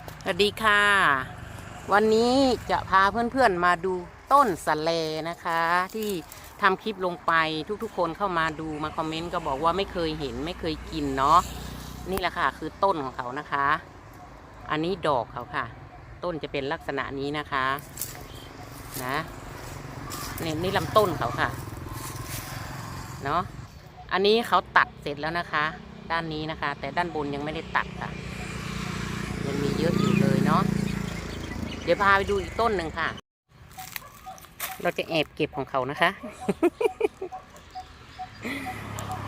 สวัสดีค่ะ วันนี้จะพาเพื่อนๆมาดูต้นสะเลนะคะ ที่ทำคลิปลงไปทุกๆ คนเข้ามาดูมาคอมเมนต์ก็บอกว่าไม่เคยเห็นไม่เคยกินเนาะนี่แหละค่ะ คือต้นของเขานะคะ อันนี้ดอกเขาค่ะ ต้นจะเป็นลักษณะนี้นะคะนะนี่นี่ลำต้นเขาค่ะเนาะอันนี้เขาตัดเสร็จแล้วนะคะ ด้านนี้นะคะ แต่ด้านบนยังไม่ได้ตัดค่ะ มีเยอะอยู่เลยเนาะเดี๋ยวพาไปดูอีกต้นหนึ่งค่ะ เราจะแอบเก็บของเขานะคะ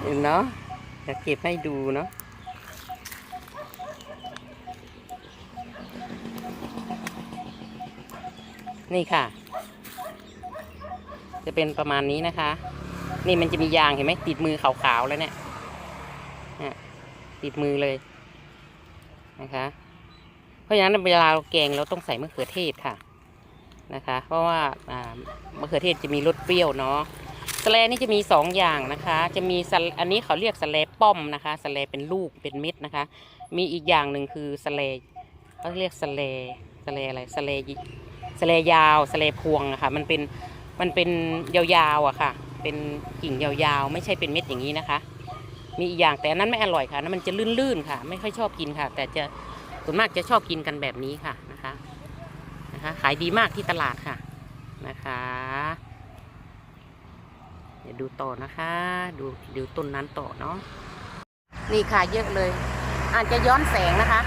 เห็นเนาะจะเก็บให้ดูเนาะนี่ค่ะ จะเป็นประมาณนี้นะคะ นี่มันจะมียางเห็นไหมติดมือขาวๆแล้วเนี่ยติดมือเลยนะคะ ราะฉะนั้นเวลาเราแกงเราต้องใส่มะเขือเทศค่ะนะคะ เพราะว่ามะเขือเทศจะมีรสเปรี้ยวเนาะสแลนี่จะมีสองอย่างนะคะ จะมีอันนี้เขาเรียกสแลป้อมนะคะสแลเป็นลูกเป็นเม็ดนะคะ มีอีกอย่างหนึ่งคือสแลเขาเรียกสแลสแลอะไรสแลสแลยาวสแลพวงอะค่ะมันเป็นมันเป็นยาวๆอะค่ะ เป็นกิ่งยาวๆ ไม่ใช่เป็นเม็ดอย่างนี้นะคะ มีอีกอย่างแต่อันนั้นไม่อร่อยค่ะนนั้นมันจะลื่นๆค่ะ ไม่ค่อยชอบกินค่ะ แต่จะ ส่วนมากจะชอบกินกันแบบนี้ค่ะนะคะนะคะ ขายดีมากที่ตลาดค่ะนะคะ เดี๋ยวดูต่อนะคะ ดูดูต้นนั้นต่อเนาะนี่ค่ะเยอะเลย อาจจะย้อนแสงนะคะ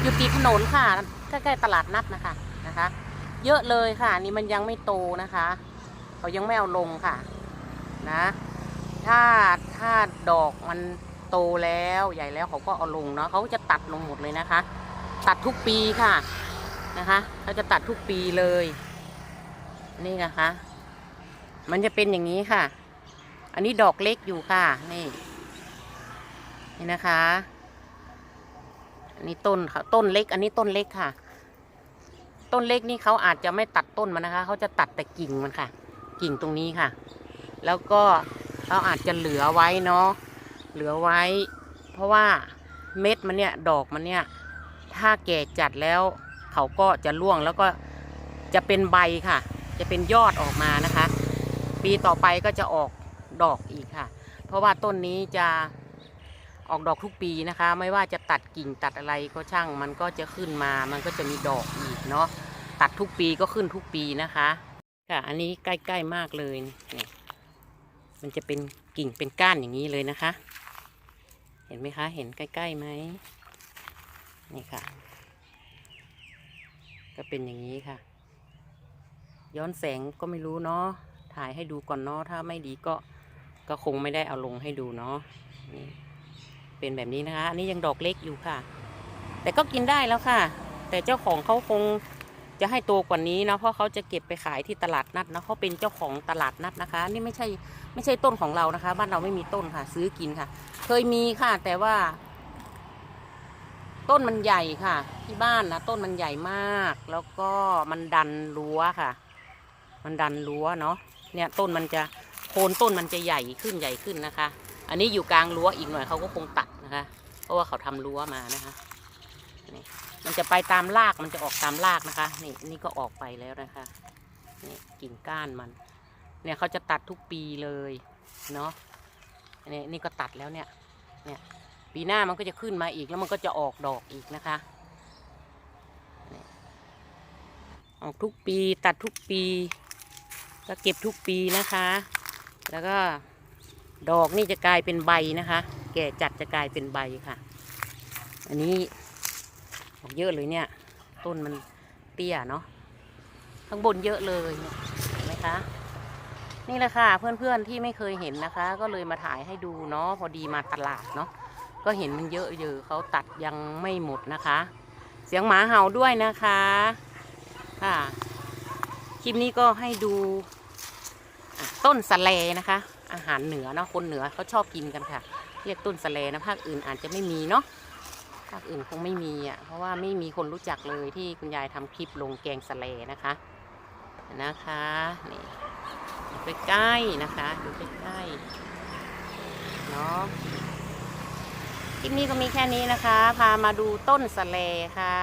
อยู่ติดถนนค่ะใกล้ๆตลาดนัดนะคะนะคะ เยอะเลยค่ะนี่มันยังไม่โตนะคะเขายังไม่เอาลงค่ะนะถ้าถ้าดอกมันโตแล้วใหญ่แล้วเขาก็เอาลงเนาะเขาจะตัดลงหมดเลยนะคะ ตัดทุกปีค่ะนะคะเขาจะตัดทุกปีเลย นี่นะคะ มันจะเป็นอย่างนี้ค่ะ อันนี้ดอกเล็กอยู่ค่ะ นี่ นี่นะคะ อันนี้ต้นค่ะต้นเล็ก อันนี้ต้นเล็กค่ะ ต้นเล็กนี่เขาอาจจะไม่ตัดต้นมันนะคะเขาจะตัดแต่กิ่งมันค่ะ กิ่งตรงนี้ค่ะ แล้วก็เราอาจจะเหลือไว้เนาะเหลือไว้ เพราะว่าเม็ดมันเนี่ย ดอกมันเนี่ย ถ้าแก่จัดแล้วเขาก็จะร่วงแล้วก็จะเป็นใบค่ะ จะเป็นยอดออกมานะคะ ปีต่อไปก็จะออกดอกอีกค่ะ เพราะว่าต้นนี้จะออกดอกทุกปีนะคะ ไม่ว่าจะตัดกิ่งตัดอะไรก็ช่างมันก็จะขึ้นมา มันก็จะมีดอกอีกเนาะตัดทุกปีก็ขึ้นทุกปีนะคะค่ะ อันนี้ใกล้ๆมากเลยเนี่ยมันจะเป็นกิ่งเป็นก้านอย่างนี้เลยนะคะ เห็นไหมคะ เห็นใกล้ๆไหม นี่ค่ะ ก็เป็นอย่างนี้ค่ะ ย้อนแสงก็ไม่รู้เนาะถ่ายให้ดูก่อนเนาะถ้าไม่ดีก็ก็คงไม่ได้เอาลงให้ดูเนาะนี่เป็นแบบนี้นะคะอันนี้ยังดอกเล็กอยู่ค่ะ แต่ก็กินได้แล้วค่ะ แต่เจ้าของเขาคงจะให้โตกว่านี้เนาะเพราะเขาจะเก็บไปขายที่ตลาดนัดนะเขาเป็นเจ้าของตลาดนัดนะคะ นี่ไม่ใช่ไม่ใช่ต้นของเรานะคะ บ้านเราไม่มีต้นค่ะ ซื้อกินค่ะ เคยมีค่ะ แต่ว่า ต้นมันใหญ่ค่ะ ที่บ้านนะต้นมันใหญ่มาก แล้วก็มันดันรั้วค่ะ มันดันรั้วเนาะเนี่ยต้นมันจะโคนต้นมันจะใหญ่ขึ้นใหญ่ขึ้นนะคะ อันนี้อยู่กลางรั้วอีกหน่อยเขาก็คงตัดนะคะ เพราะว่าเขาทำรั้วมานะคะนี่มันจะไปตามรากมันจะออกตามรากนะคะ นี่นี่ก็ออกไปแล้วนะคะนี่กิ่งก้านมัน เนี่ยเขาจะตัดทุกปีเลยเนาะนนี้นี่ก็ตัดแล้วเนี่ยเนี่ย ปีหน้ามันก็จะขึ้นมาอีกแล้วมันก็จะออกดอกอีกนะคะออกทุกปีตัดทุกปีก็เก็บทุกปีนะคะ แล้วก็ดอกนี่จะกลายเป็นใบนะคะ แก่จัดจะกลายเป็นใบค่ะ อันนี้ออกเยอะเลยเนี่ย ต้นมันเตี้ยเนาะข้างบนเยอะเลยเนี่ยเห็นไหมคะนี่แหละค่ะเพื่อนๆที่ไม่เคยเห็นนะคะ ก็เลยมาถ่ายให้ดูเนาะพอดีมาตลาดเนาะ ก็เห็นมันเยอะเยอะเขาตัดยังไม่หมดนะคะ เสียงหมาเห่าด้วยนะคะค่ะคลิปนี้ก็ให้ดูต้นสะเลนะคะ อาหารเหนือเนาะคนเหนือเขาชอบกินกันค่ะ เรียกต้นสะเลนะภาคอื่นอาจจะไม่มีเนาะภาคอื่นคงไม่มีอะเพราะว่าไม่มีคนรู้จักเลยที่คุณยายทำคลิปลงแกงสะเลนะคะนะคะนี่ดูใกล้ๆนะคะดูใกล้ๆเนาะ คลิปนี้ก็มีแค่นี้นะคะ พามาดูต้นสะเลค่ะ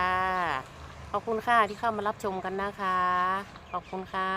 ขอบคุณค่ะที่เข้ามารับชมกันนะคะ ขอบคุณค่ะ